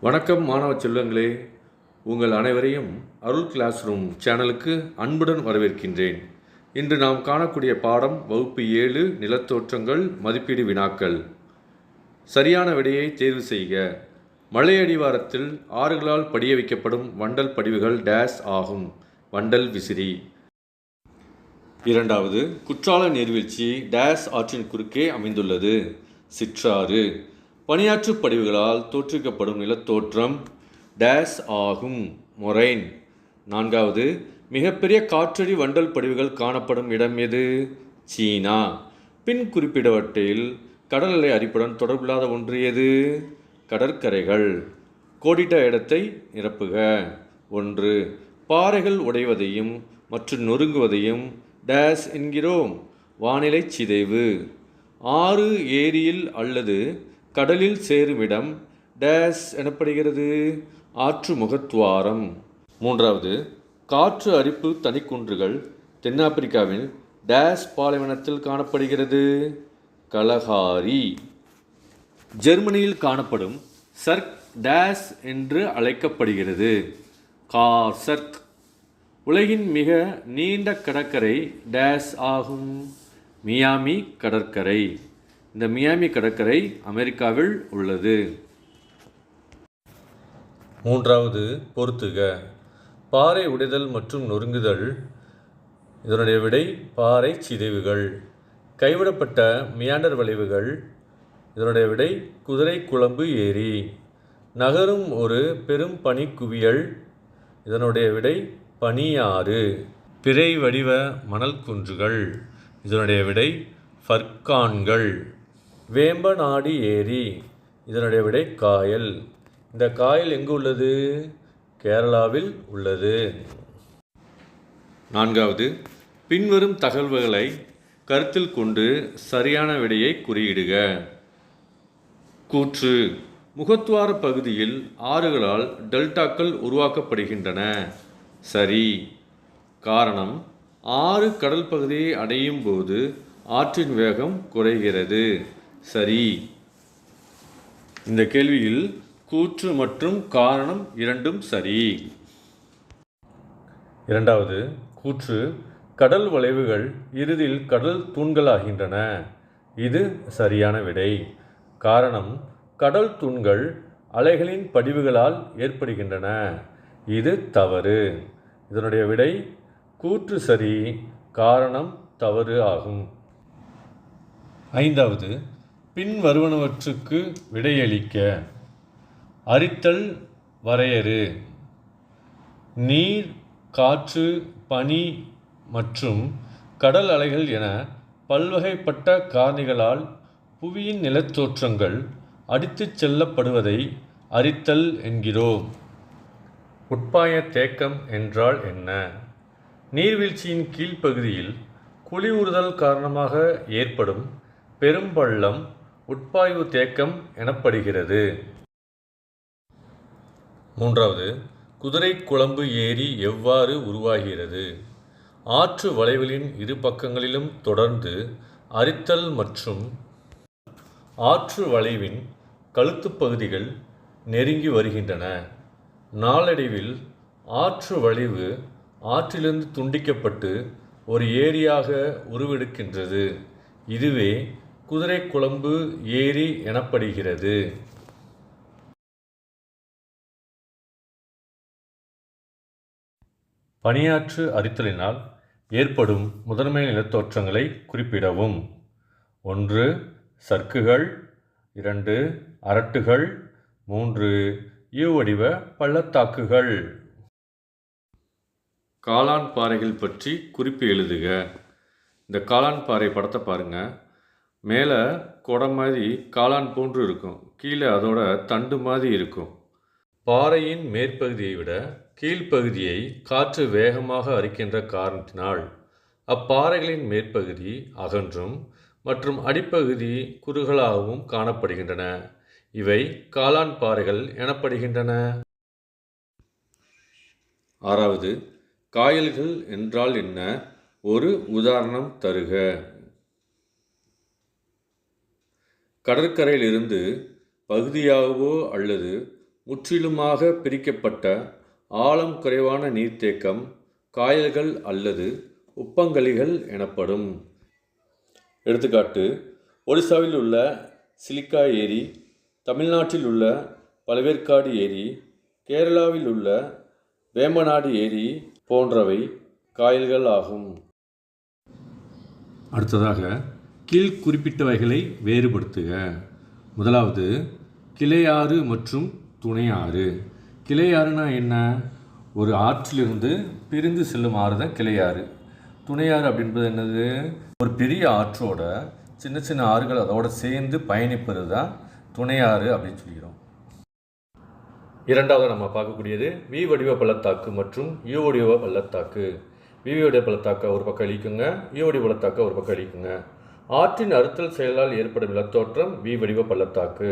வணக்கம் மாணவ செல்வங்களே. உங்கள் அனைவரையும் அருள் கிளாஸ் ரூம் சேனலுக்கு அன்புடன் வரவேற்கின்றேன். இன்று நாம் காணக்கூடிய பாடம் வகுப்பு ஏழு நிலத்தோற்றங்கள் மதிப்பீடு வினாக்கள். சரியான விடையை தேர்வு செய்க. மலை அடிவாரத்தில் ஆறுகளால் படிய வைக்கப்படும் வண்டல் படிவுகள் டேஸ் ஆகும். வண்டல் விசிறி. இரண்டாவது குற்றால நீர்வீழ்ச்சி டேஸ் ஆற்றின் குறுக்கே அமைந்துள்ளது. சிற்றாறு. பணியாற்று படிவுகளால் தோற்றுவிக்கப்படும் நிலத்தோற்றம் டேஸ் ஆகும். மொரைன். நான்காவது மிகப்பெரிய காற்றடி வண்டல் படிவுகள் காணப்படும் இடம் எது? சீனா. பின் குறிப்பிடவற்றில் கடல் அலை அரிப்புடன் தொடர்பில்லாத ஒன்று எது? கடற்கரைகள். கோடிட்ட இடத்தை நிரப்புக. ஒன்று பாறைகள் உடைவதையும் மற்றும் நொறுங்குவதையும் டேஸ் என்கிறோம். வானிலை சிதைவு. ஆறு ஏரியில் அல்லது கடலில் சேரும் இடம் டேஸ் எனப்படுகிறது. ஆற்று முகத்துவாரம். மூன்றாவது காற்று அரிப்பு தனிக்குன்றுகள் தென்னாப்பிரிக்காவில் டேஸ் பாலைவனத்தில் காணப்படுகிறது. கலகாரி ஜெர்மனியில் காணப்படும் சர்க் டேஸ் என்று அழைக்கப்படுகிறது. கார் சர்க் உலகின் மிக நீண்ட கடற்கரை டேஸ் ஆகும். மியாமி கடற்கரை. இந்த மியாமி கடற்கரை அமெரிக்காவில் உள்ளது. மூன்றாவது பொறுத்துக. பாறை உடைதல் மற்றும் நொறுங்குதல் இதனுடைய விடை பாறை சிதைவுகள். கைவிடப்பட்ட மியாண்டர் வளைவுகள் இதனுடைய விடை குதிரை குழம்பு ஏரி. நகரும் ஒரு பெரும் பனிக்குவியல் இதனுடைய விடை பனியாறு பிறை வடிவ மணல் குன்றுகள் இதனுடைய விடை ஃபர்கான்கள். வேம்பநாடி ஏரி இதனுடைய விடை காயல். இந்த காயல் எங்கு உள்ளது? கேரளாவில் உள்ளது. நான்காவது பின்வரும் தகவல்களை கருத்தில் கொண்டு சரியான விடையை குறியிடுக. கூற்று முகத்துவார பகுதியில் ஆறுகளால் டெல்டாக்கள் உருவாக்கப்படுகின்றன. சரி. காரணம் ஆறு கடல் பகுதியை அடையும் போது ஆற்றின் வேகம் குறைகிறது. சரி. இந்த கேள்வியில் கூற்று மற்றும் காரணம் இரண்டும் சரி. இரண்டாவது கூற்று கடல் வளைவுகள் இறுதியில் கடல் தூண்களாகின்றன. இது சரியான விடை. காரணம் கடல் தூண்கள் அலைகளின் படிவுகளால் ஏற்படுகின்றன. இது தவறு. இதனுடைய விடை கூற்று சரி காரணம் தவறு ஆகும். ஐந்தாவது பின் வருவனவற்றுக்கு விடையளிக்க. அரித்தல் வரையறு. நீர் காற்று பனி மற்றும் கடல் அலைகள் என பல்வகைப்பட்ட காரணிகளால் புவியின் நிலத்தோற்றங்கள் அடித்துச் செல்லப்படுவதை அரித்தல் என்கிறோம். உட்பாய தேக்கம் என்றால் என்ன? நீர்வீழ்ச்சியின் கீழ்ப்பகுதியில் குழிவுறுதல் காரணமாக ஏற்படும் பெரும்பள்ளம் உட்பாய்வு தேக்கம் எனப்படுகிறது. மூன்றாவது குதிரை குழம்பு ஏரி எவ்வாறு உருவாகிறது? ஆற்று வளைவுகளின் இரு பக்கங்களிலும் தொடர்ந்து அரித்தல் மற்றும் ஆற்று வளைவின் கழுத்துப் பகுதிகள் நெருங்கி வருகின்றன. நாளடைவில் ஆற்று வளைவு ஆற்றிலிருந்து துண்டிக்கப்பட்டு ஒரு ஏரியாக உருவெடுக்கின்றது. இதுவே குதிரை குழம்பு ஏரி எனப்படுகிறது. பனியாற்று அரித்தலினால் ஏற்படும் முதன்மை நிலத்தோற்றங்களை குறிப்பிடவும். ஒன்று சர்க்குகள். இரண்டு அரட்டுகள். மூன்று யூ வடிவ பள்ளத்தாக்குகள். காளான் பாறைகள் பற்றி குறிப்பு எழுதுக. இந்த காளான் பாறை படத்தை பாருங்கள் மேலே குடம் மாதிரி காளான் போன்று இருக்கும். கீழே அதோட தண்டு மாதிரி இருக்கும். பாறையின் மேற்பகுதியை விட கீழ்ப்பகுதியை காற்று வேகமாக அரிக்கின்ற காரணத்தினால் அப்பாறைகளின் மேற்பகுதி அகன்றும் மற்றும் அடிப்பகுதி குறுகலாகவும் காணப்படுகின்றன. இவை காளான் பாறைகள் எனப்படுகின்றன. ஆறாவது காயல்கள் என்றால் என்ன? ஒரு உதாரணம் தருக. கடற்கரையிலிருந்து பகுதியாகவோ அல்லது முற்றிலுமாக பிரிக்கப்பட்ட ஆழம் குறைவான நீர்த்தேக்கம் காயல்கள் அல்லது உப்பங்கழிகள் எனப்படும். எடுத்துக்காட்டு ஒடிசாவில் உள்ள சிலிக்கா ஏரி தமிழ்நாட்டில் உள்ள பழவேற்காடு ஏரி கேரளாவில் உள்ள வேம்பநாடு ஏரி போன்றவை காயல்கள் ஆகும். அடுத்ததாக கீழ் குறிப்பிட்டவைகளை வேறுபடுத்துக. முதலாவது கிளையாறு மற்றும் துணையாறு. கிளையாறுனா என்ன? ஒரு ஆற்றிலிருந்து பிரிந்து செல்லும் ஆறு தான் கிளையாறு. துணையாறு அப்படின்றது என்னது? ஒரு பெரிய ஆற்றோட சின்ன சின்ன ஆறுகள் அதோட சேர்ந்து பயணிப்பது தான் துணையாறு அப்படின்னு சொல்லிக்கிறோம். இரண்டாவது நம்ம பார்க்கக்கூடியது வி வடிவ பள்ளத்தாக்கு மற்றும் யூ வடிவ பள்ளத்தாக்கு. வி வடிவ பள்ளத்தாக்கை ஒரு பக்கம் அழிக்குங்க யூ வடிவ ஒரு பக்கம் அழிக்குங்க ஆற்றின் அறுத்தல் செயலால் ஏற்படும் நிலத்தோற்றம் வி வடிவ பள்ளத்தாக்கு.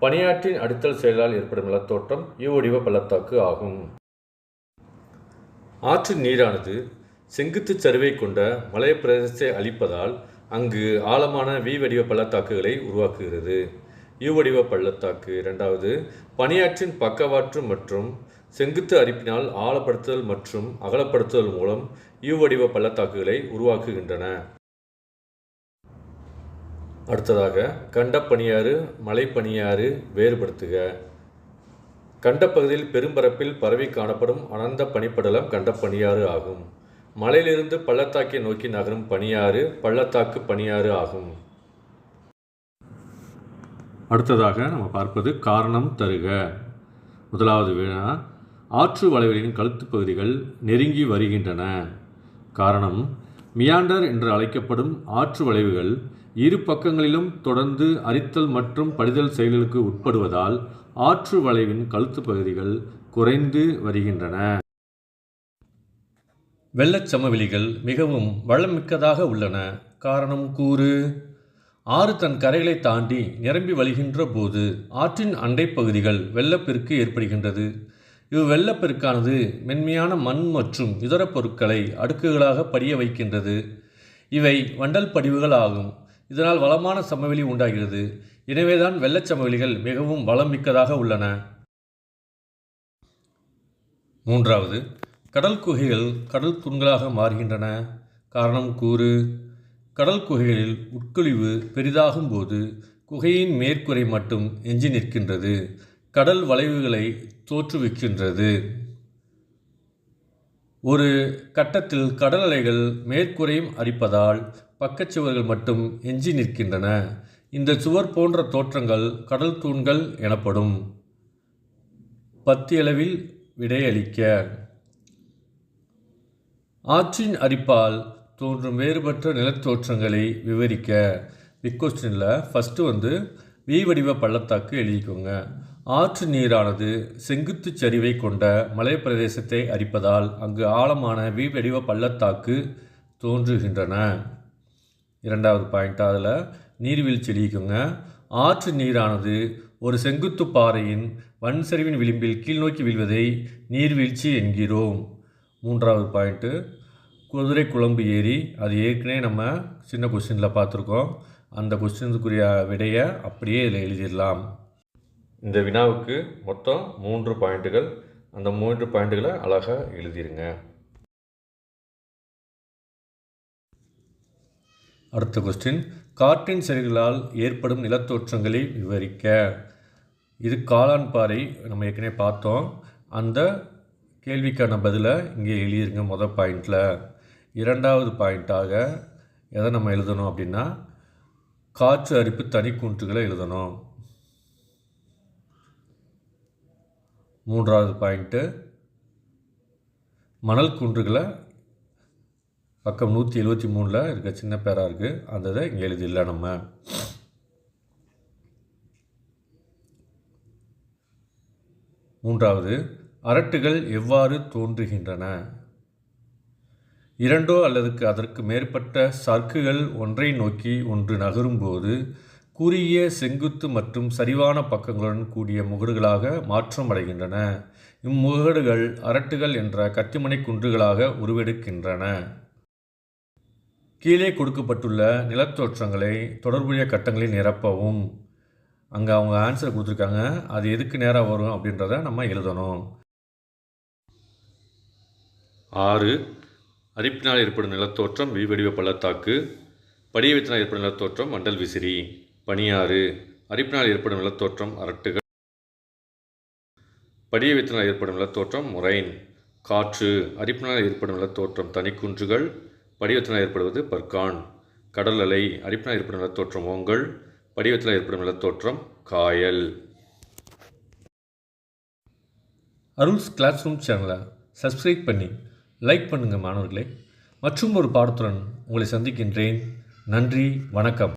பனியாற்றின் அடித்தல் செயலால் ஏற்படும் நிலத்தோற்றம் இ வடிவ பள்ளத்தாக்கு ஆகும். ஆற்றின் நீரானது செங்குத்து சரிவை கொண்ட மலைய பிரதேசத்தை அளிப்பதால் அங்கு ஆழமான வி வடிவ பள்ளத்தாக்குகளை உருவாக்குகிறது. யூ வடிவ பள்ளத்தாக்கு இரண்டாவது பனியாற்றின் பக்கவாற்று மற்றும் செங்குத்து அரிப்பினால் ஆழப்படுத்துதல் மற்றும் அகலப்படுத்துதல் மூலம் யூ வடிவ பள்ளத்தாக்குகளை உருவாக்குகின்றன. அடுத்ததாக கண்டப்பனியாறு மலைப்பனியாறு வேறுபடுத்துக. கண்டப்பகுதியில் பெரும்பரப்பில் பரவி காணப்படும் அனந்த பனிப்படலம் கண்டப்பனியாறு ஆகும். மலையிலிருந்து பள்ளத்தாக்கை நோக்கி நகரும் பனியாறு பள்ளத்தாக்கு பனியாறு ஆகும். அடுத்ததாக நம்ம பார்ப்பது காரணம் தருக. முதலாவது வினா ஆற்று வளைவுகளின் கழுத்து பகுதிகள் நெருங்கி வருகின்றன. காரணம் மியாண்டர் என்று அழைக்கப்படும் ஆற்று வளைவுகள் இரு பக்கங்களிலும் தொடர்ந்து அரித்தல் மற்றும் படிதல் செயல்களுக்கு உட்படுவதால் ஆற்று வளைவின் கழுத்து பகுதிகள் குறைந்து வருகின்றன. வெள்ளச் சமவெளிகள் மிகவும் வளமிக்கதாக உள்ளன. காரணம் கூறு. ஆறு தன் கரைகளை தாண்டி நிரம்பி வழிகின்ற போது ஆற்றின் அண்டைப் பகுதிகள் வெள்ளப்பெருக்கு ஏற்படுகின்றது. இவ் வெள்ளப்பெருக்கானது மென்மையான மண் மற்றும் இதர பொருட்களை அடுக்குகளாக படிய வைக்கின்றது. இவை வண்டல் படிவுகள் ஆகும் இதனால் வளமான சமவெளி உண்டாகிறது. எனவேதான் வெள்ளச் சமவெளிகள் மிகவும் வளம் மிக்கதாக உள்ளன. மூன்றாவது கடல் குகைகள் கடல் தூண்களாக மாறுகின்றன. காரணம் கூறு கடல் குகைகளில் உட்கொழிவு பெரிதாகும் போது குகையின் மேற்கூரை மட்டும் எஞ்சி நிற்கின்றது. கடல் வளைவுகளை தோற்றுவிக்கின்றது. ஒரு கட்டத்தில் கடல் அலைகள் மேற்கூரையும் அரிப்பதால் பக்கச்சுவர்கள் மட்டும் எஞ்சி நிற்கின்றன. இந்த சுவர் போன்ற தோற்றங்கள் கடல் தூண்கள் எனப்படும். பத்தியளவில் விடையளிக்க. ஆற்றின் அரிப்பால் தோன்றும் வேறுபட்ட நிலத்தோற்றங்களை விவரிக்க. இக்கொஸ்டினில் ஃபஸ்ட்டு வந்து வி வடிவ பள்ளத்தாக்கு எழுதிக்கோங்க. ஆற்று நீரானது செங்குத்து சரிவை கொண்ட மலைப்பிரதேசத்தை அரிப்பதால் அங்கு ஆழமான வீவடிவ பள்ளத்தாக்கு தோன்றுகின்றன. இரண்டாவது பாயிண்ட்டாக அதில் நீர்வீழ்ச்சி ஆற்று நீரானது ஒரு செங்குத்து பாறையின் வன் சரிவின் விளிம்பில் கீழ்நோக்கி வீழ்வதை நீர்வீழ்ச்சி என்கிறோம். மூன்றாவது பாயிண்ட்டு குதிரை குழம்பு ஏரி அது ஏற்கனவே நம்ம சின்ன கொஸ்டினில் பார்த்துருக்கோம். அந்த கொஸ்டினுக்குரிய விடையை அப்படியே இதில் எழுதிடலாம். இந்த வினாவுக்கு மொத்தம் மூன்று பாயிண்ட்டுகள் அந்த மூன்று பாயிண்ட்டுகளை அழகாக எழுதிருங்க. அடுத்த கொஸ்டின் காற்றின் செடிகளால் ஏற்படும் நிலத்தோற்றங்களை விவரிக்க. இது காளான் பாறை நம்ம ஏற்கனவே பார்த்தோம். அந்த கேள்விக்கான பதிலை இங்கே எழுதிருங்க மொதல் பாயிண்டில். இரண்டாவது பாயிண்ட்டாக எதை நம்ம எழுதணும் அப்படின்னா காற்று அரிப்பு தனிக்கூற்றுகளை எழுதணும். மூன்றாவது பாயிண்ட்டு. மணல் குன்றுகளை பக்கம் நூற்றி எழுபத்தி மூணில் இருக்க சின்ன பேராக இருக்குது அந்த இதை இங்கே எழுதிடலாம் நம்ம. மூன்றாவது அரட்டுகள் எவ்வாறு தோன்றுகின்றன? இரண்டோ அல்லதுக்கு அதற்கு மேற்பட்ட சர்க்குகள் ஒன்றை நோக்கி ஒன்று நகரும்போது குறுகிய செங்குத்து மற்றும் சரிவான பக்கங்களுடன் கூடிய முகடுகளாக மாற்றமடைகின்றன இம்முகடுகள் அரட்டுகள் என்ற கத்திமனை குன்றுகளாக உருவெடுக்கின்றன. கீழே கொடுக்கப்பட்டுள்ள நிலத்தோற்றங்களை தொடர்புடைய கட்டங்களில் நிரப்பவும். அங்கே அவங்க ஆன்சர் கொடுத்துருக்காங்க. அது எதுக்கு நேராக வரும் அப்படின்றத நம்ம எழுதணும். ஆறு. அரிப்பினால் ஏற்படும் நிலத்தோற்றம் வி பள்ளத்தாக்கு. படிய வைத்தினால் ஏற்படும் நிலத்தோற்றம் மண்டல் விசிறி. பனியாறு அரிப்பினால் ஏற்படும் நிலத்தோற்றம் அரட்டுகள். படியவித்தினால் ஏற்படும் நிலத்தோற்றம் முரைன் காற்று அரிப்பினால் ஏற்படும் நிலத்தோற்றம் தனிக்குன்றுகள். படிவத்தினால் ஏற்படுவது பர்கான் கடல் அலை அரிப்பினால் ஏற்படும் நிலத்தோற்றம் ஓங்கல். படிவத்தில் ஏற்படும் நிலத்தோற்றம் காயல். அருள்ஸ் கிளாஸ் ரூம் சேனலை சப்ஸ்கிரைப் பண்ணி லைக் பண்ணுங்கள் மாணவர்களே. மற்றும் ஒரு பாடத்துடன் உங்களை சந்திக்கின்றேன். நன்றி வணக்கம்.